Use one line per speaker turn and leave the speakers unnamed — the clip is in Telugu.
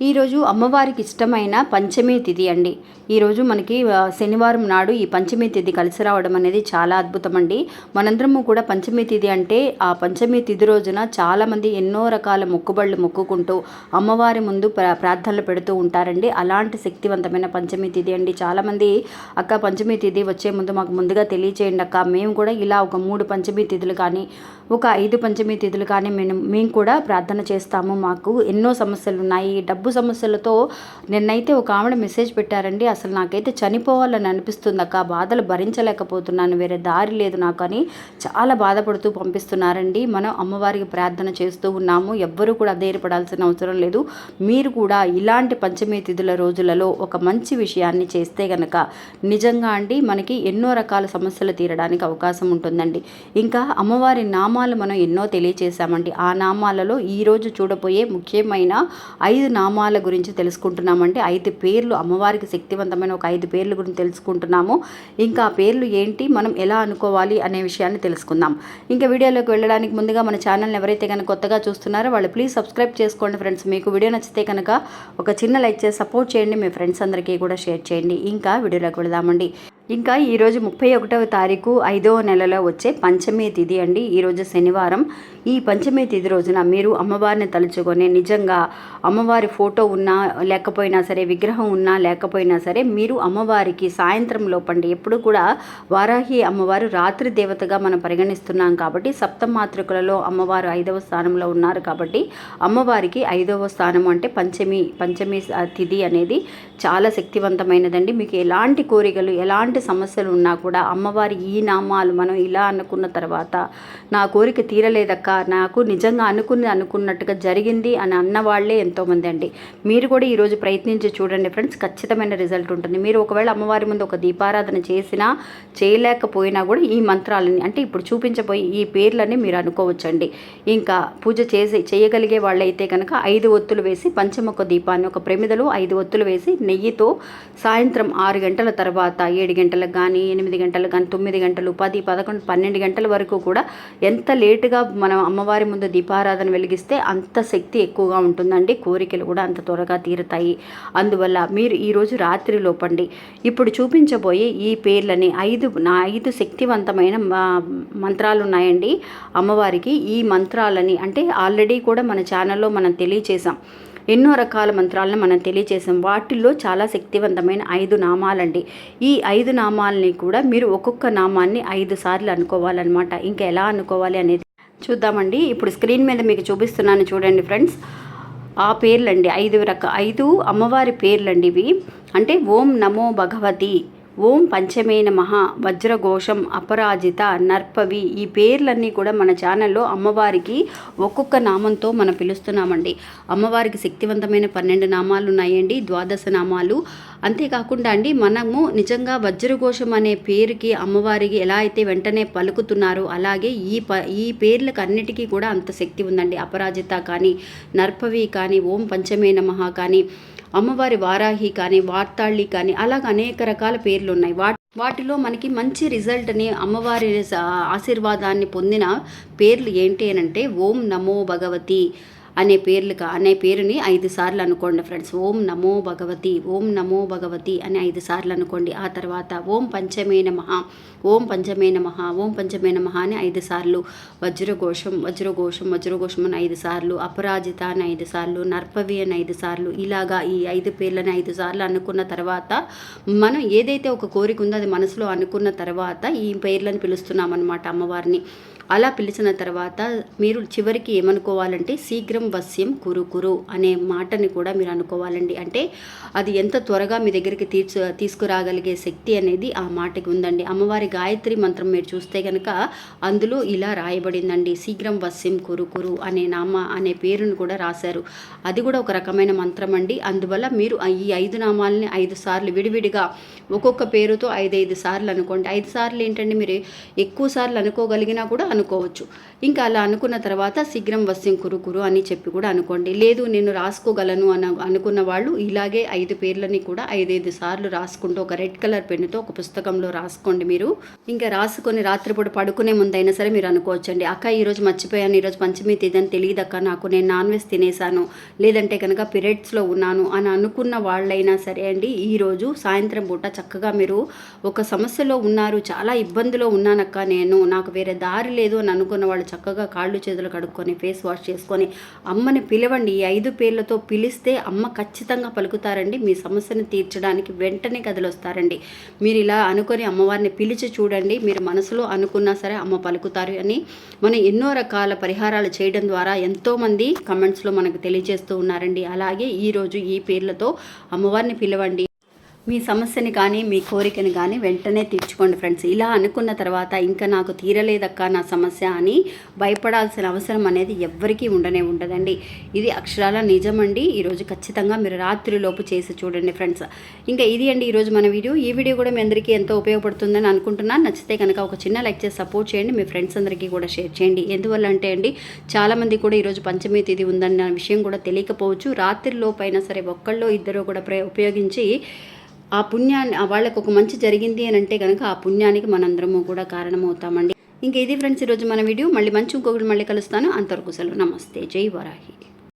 ఈరోజు అమ్మవారికి ఇష్టమైన పంచమి తిథి అండి. ఈరోజు మనకి శనివారం నాడు ఈ పంచమి తిథి కలిసి రావడం అనేది చాలా అద్భుతం అండి మనందరము కూడా పంచమి తిథి అంటే ఆ పంచమి తిథి రోజున చాలామంది ఎన్నో రకాల మొక్కుబళ్ళు మొక్కుకుంటూ అమ్మవారి ముందు ప్రార్థనలు పెడుతూ ఉంటారండి. అలాంటి శక్తివంతమైన పంచమి తిథి అండి. చాలామంది అక్క పంచమి తిథి వచ్చే ముందు మాకు ముందుగా తెలియచేయండి అక్క. మేము కూడా ఇలా ఒక మూడు పంచమి తిథులు కానీ ఒక ఐదు పంచమి తిథులు కానీ మేము మేము కూడా ప్రార్థన చేస్తాము. మాకు ఎన్నో సమస్యలు ఉన్నాయి డబ్బు సమస్యలతో నిన్నైతే ఒక ఆవిడ మెసేజ్ పెట్టారండి. అసలు నాకైతే చనిపోవాలని అనిపిస్తుంది అక్క. బాధలు భరించలేకపోతున్నాను. వేరే దారి లేదు నాకు అని చాలా బాధపడుతూ పంపిస్తున్నారండి. మనం అమ్మవారికి ప్రార్థన చేస్తూ ఉన్నాము. ఎవ్వరూ కూడా ధైర్యపడాల్సిన అవసరం లేదు. మీరు కూడా ఇలాంటి పంచమి తిథుల రోజులలో ఒక మంచి విషయాన్ని చేస్తే గనక నిజంగా అండి మనకి ఎన్నో రకాల సమస్యలు తీరడానికి అవకాశం ఉంటుందండి. ఇంకా అమ్మవారి నామాలు మనం ఎన్నో తెలియచేశామండి. ఆ నామాలలో ఈరోజు చూడబోయే ముఖ్యమైన ఐదు నామాల గురించి తెలుసుకుంటున్నామండి. ఐదు పేర్లు అమ్మవారికి శక్తివంతమైన ఒక ఐదు పేర్ల గురించి తెలుసుకుంటున్నాము. ఇంకా ఆ పేర్లు ఏంటి మనం ఎలా అనుకోవాలి అనే విషయాన్ని తెలుసుకుందాం. ఇంకా వీడియోలోకి వెళ్ళడానికి ముందుగా మన ఛానల్ని ఎవరైతే కనుక కొత్తగా చూస్తున్నారో వాళ్ళు ప్లీజ్ సబ్స్క్రైబ్ చేసుకోండి ఫ్రెండ్స్. మీకు వీడియో నచ్చితే కనుక ఒక చిన్న లైక్ చేసి సపోర్ట్ చేయండి. మీ ఫ్రెండ్స్ అందరికీ కూడా షేర్ చేయండి. ఇంకా వీడియోలోకి వెళదామండి. ఇంకా ఈరోజు ముప్పై ఒకటవ తారీఖు ఐదవ నెలలో వచ్చే పంచమి తిథి అండి. ఈరోజు శనివారం. ఈ పంచమి తిథి రోజున మీరు అమ్మవారిని తలుచుకొని నిజంగా అమ్మవారి ఫోటో ఉన్నా లేకపోయినా సరే విగ్రహం ఉన్నా లేకపోయినా సరే మీరు అమ్మవారికి సాయంత్రం లోపండి. ఎప్పుడు కూడా వారాహి అమ్మవారు రాత్రి దేవతగా మనం పరిగణిస్తున్నాం కాబట్టి సప్తమాతృకులలో అమ్మవారు ఐదవ స్థానంలో ఉన్నారు కాబట్టి అమ్మవారికి ఐదవ స్థానం అంటే పంచమి పంచమి తిథి అనేది చాలా శక్తివంతమైనదండి. మీకు ఎలాంటి కోరికలు ఎలాంటి సమస్యలు ఉన్నా కూడా అమ్మవారి ఈ నామాలు మనం ఇలా అనుకున్న తర్వాత నా కోరిక తీరలేదక్క నాకు నిజంగా అనుకుని అనుకున్నట్టుగా జరిగింది అని అన్న వాళ్ళే ఎంతోమంది అండి. మీరు కూడా ఈరోజు ప్రయత్నించి చూడండి ఫ్రెండ్స్ ఖచ్చితమైన రిజల్ట్ ఉంటుంది. మీరు ఒకవేళ అమ్మవారి ముందు ఒక దీపారాధన చేసినా చేయలేకపోయినా కూడా ఈ మంత్రాలని అంటే ఇప్పుడు చూపించబోయి ఈ పేర్లని మీరు అనుకోవచ్చండి. ఇంకా పూజ చేసి చేయగలిగే వాళ్ళైతే కనుక ఐదు ఒత్తులు వేసి పంచముఖ దీపాన్ని ఒక ప్రమిదలో ఐదు ఒత్తులు వేసి నెయ్యితో సాయంత్రం ఆరు గంటల తర్వాత ఏడు గంటలకు కానీ ఎనిమిది గంటలకు కానీ తొమ్మిది గంటలు పది పదకొండు పన్నెండు గంటల వరకు కూడా ఎంత లేటుగా మనం అమ్మవారి ముందు దీపారాధన వెలిగిస్తే అంత శక్తి ఎక్కువగా ఉంటుందండి. కోరికలు కూడా అంత త్వరగా తీరుతాయి. అందువల్ల మీరు ఈరోజు రాత్రి లోపండి ఇప్పుడు చూపించబోయే ఈ పేర్లని ఐదు నా ఐదు శక్తివంతమైన మంత్రాలు ఉన్నాయండి. అమ్మవారికి ఈ మంత్రాలని అంటే ఆల్రెడీ కూడా మన ఛానల్లో మనం తెలియచేసాం ఎన్నో రకాల మంత్రాలను మనం తెలియచేసాం వాటిల్లో చాలా శక్తివంతమైన ఐదు నామాలండి. ఈ ఐదు నామాలని కూడా మీరు ఒక్కొక్క నామాన్ని ఐదు సార్లు అనుకోవాలన్నమాట. ఇంకా ఎలా అనుకోవాలి అనేది చూద్దామండి. ఇప్పుడు స్క్రీన్ మీద మీకు చూపిస్తున్నాను చూడండి ఫ్రెండ్స్. ఆ పేర్లండి ఐదు రక ఐదు అమ్మవారి పేర్లండి ఇవి. అంటే ఓం నమో భగవతి. ఓం పంచమే మహా వజ్రఘోషం అపరాజిత నర్పవి ఈ పేర్లన్నీ కూడా మన ఛానల్లో అమ్మవారికి ఒక్కొక్క నామంతో మనం పిలుస్తున్నామండి. అమ్మవారికి శక్తివంతమైన పన్నెండు నామాలు ఉన్నాయండి ద్వాదశ నామాలు. అంతేకాకుండా అండి మనము నిజంగా వజ్రఘోషం అనే పేరుకి అమ్మవారికి ఎలా అయితే వెంటనే పలుకుతున్నారో అలాగే ఈ ప ఈ పేర్లకు అన్నిటికీ కూడా అంత శక్తి ఉందండి. అపరాజిత కానీ నర్పవి కానీ ఓం పంచమే మహా కానీ అమ్మవారి వారాహి కానీ వార్తాళి కానీ అలాగ అనేక రకాల పేర్లు ఉన్నాయి వాటి వాటిలో మనకి మంచి రిజల్ట్ని అమ్మవారి ఆశీర్వాదాన్ని పొందిన పేర్లు ఏంటి అని అంటే ఓం నమో భగవతి. అనే పేర్లుగా అనే పేరుని ఐదు సార్లు అనుకోండి ఫ్రెండ్స్. ఓం నమో భగవతి ఓం నమో భగవతి అని ఐదు సార్లు అనుకోండి. ఆ తర్వాత ఓం పంచమే నమః ఓం పంచమే నమః ఓం పంచమే నమః అని ఐదు సార్లు. వజ్రఘోషం వజ్రఘోషం వజ్రఘోషం అని ఐదు సార్లు. అపరాజిత అని ఐదు సార్లు. నర్పవి అని ఐదు సార్లు. ఇలాగా ఈ ఐదు పేర్లని ఐదు సార్లు అనుకున్న తర్వాత మనం ఏదైతే ఒక కోరిక ఉందో అది మనసులో అనుకున్న తర్వాత ఈ పేర్లను పిలుస్తున్నామన్నమాట అమ్మవారిని. అలా పిలిచిన తర్వాత మీరు చివరికి ఏమనుకోవాలంటే శీఘ్రం వస్యం కురు కురు అనే మాటని కూడా మీరు అనుకోవాలండి. అంటే అది ఎంత త్వరగా మీ దగ్గరికి తీర్చు తీసుకురాగలిగే శక్తి అనేది ఆ మాటకి ఉందండి. అమ్మవారి గాయత్రి మంత్రం మీరు చూస్తే కనుక అందులో ఇలా రాయబడిందండి. శీఘ్రం వస్యం కురు కురు అనే నామ అనే పేరును కూడా రాశారు. అది కూడా ఒక రకమైన మంత్రం అండి. అందువల్ల మీరు ఈ ఐదు నామాలని ఐదు సార్లు విడివిడిగా ఒక్కొక్క పేరుతో ఐదు ఐదు సార్లు అనుకోండి. ఐదు సార్లు ఏంటంటే మీరు ఎక్కువ సార్లు అనుకోగలిగినా కూడా అనుకోవచ్చు. ఇంకా అలా అనుకున్న తర్వాత శీఘ్రం వస్యం కురు కురు అని చెప్పి కూడా అనుకోండి. లేదు నేను రాసుకోగలను అని అనుకున్న వాళ్ళు ఇలాగే ఐదు పేర్లని కూడా ఐదైదు సార్లు రాసుకుంటూ ఒక రెడ్ కలర్ పెన్నుతో ఒక పుస్తకంలో రాసుకోండి మీరు. ఇంకా రాసుకొని రాత్రిపూట పడుకునే ముందైనా సరే మీరు అనుకోవచ్చండి. అక్క ఈరోజు మర్చిపోయాను ఈరోజు పంచమి తెలియదు అక్క నాకు నేను నాన్ వెజ్ తినేసాను లేదంటే కనుక పీరియడ్స్లో ఉన్నాను అని అనుకున్న వాళ్ళైనా సరే అండి ఈరోజు సాయంత్రం పూట చక్కగా మీరు ఒక సమస్యలో ఉన్నారు చాలా ఇబ్బందిలో ఉన్నానక్క నేను నాకు వేరే దారి లేదు. అని అనుకున్న వాళ్ళు చక్కగా కాళ్ళు చేతులు కడుక్కొని ఫేస్ వాష్ చేసుకొని అమ్మని పిలవండి ఈ ఐదు పేర్లతో పిలిస్తే అమ్మ ఖచ్చితంగా పలుకుతారండి. మీ సమస్యను తీర్చడానికి వెంటనే కదిలొస్తారండి. మీరు ఇలా అనుకొని అమ్మవారిని పిలిచి చూడండి. మీరు మనసులో అనుకున్నా సరే అమ్మ పలుకుతారు అని మనం ఎన్నో రకాల పరిహారాలు చేయడం ద్వారా ఎంతోమంది కమెంట్స్లో మనకు తెలియజేస్తూ ఉన్నారండి. అలాగే ఈరోజు ఈ పేర్లతో అమ్మవారిని పిలవండి. మీ సమస్యని కానీ మీ కోరికని కానీ వెంటనే తీర్చుకోండి ఫ్రెండ్స్. ఇలా అనుకున్న తర్వాత ఇంకా నాకు తీరలేదక్క నా సమస్య అని భయపడాల్సిన అవసరం అనేది ఎవ్వరికీ ఉండనే ఉండదండి. ఇది అక్షరాల నిజమండి. ఈరోజు ఖచ్చితంగా మీరు రాత్రిలోపు చేసి చూడండి ఫ్రెండ్స్. ఇంకా ఇది అండి ఈరోజు మన వీడియో. ఈ వీడియో కూడా మీ అందరికీ ఎంతో ఉపయోగపడుతుందని అనుకుంటున్నాను నచ్చితే కనుక ఒక చిన్న లైక్ చేసి సపోర్ట్ చేయండి. మీ ఫ్రెండ్స్ అందరికీ కూడా షేర్ చేయండి. ఎందువల్ల అంటే అండి చాలామంది కూడా ఈరోజు పంచమి తిథి ఉందన్న విషయం కూడా తెలియకపోవచ్చు. రాత్రి లోపైనా సరే ఒక్కళ్ళో ఇద్దరు కూడా ప్ర ఉపయోగించి ఆ పుణ్యాన్ని వాళ్ళకు ఒక మంచి జరిగింది అని అంటే కనుక ఆ పుణ్యానికి మనందరము కూడా కారణమవుతామండి. ఇంకా ఇది ఫ్రెండ్స్ ఈరోజు మన వీడియో. మళ్ళీ మంచి ఇంకొకటి మళ్ళీ కలుస్తాను. అంతవరకు సెలవు. నమస్తే. జై వరాహి.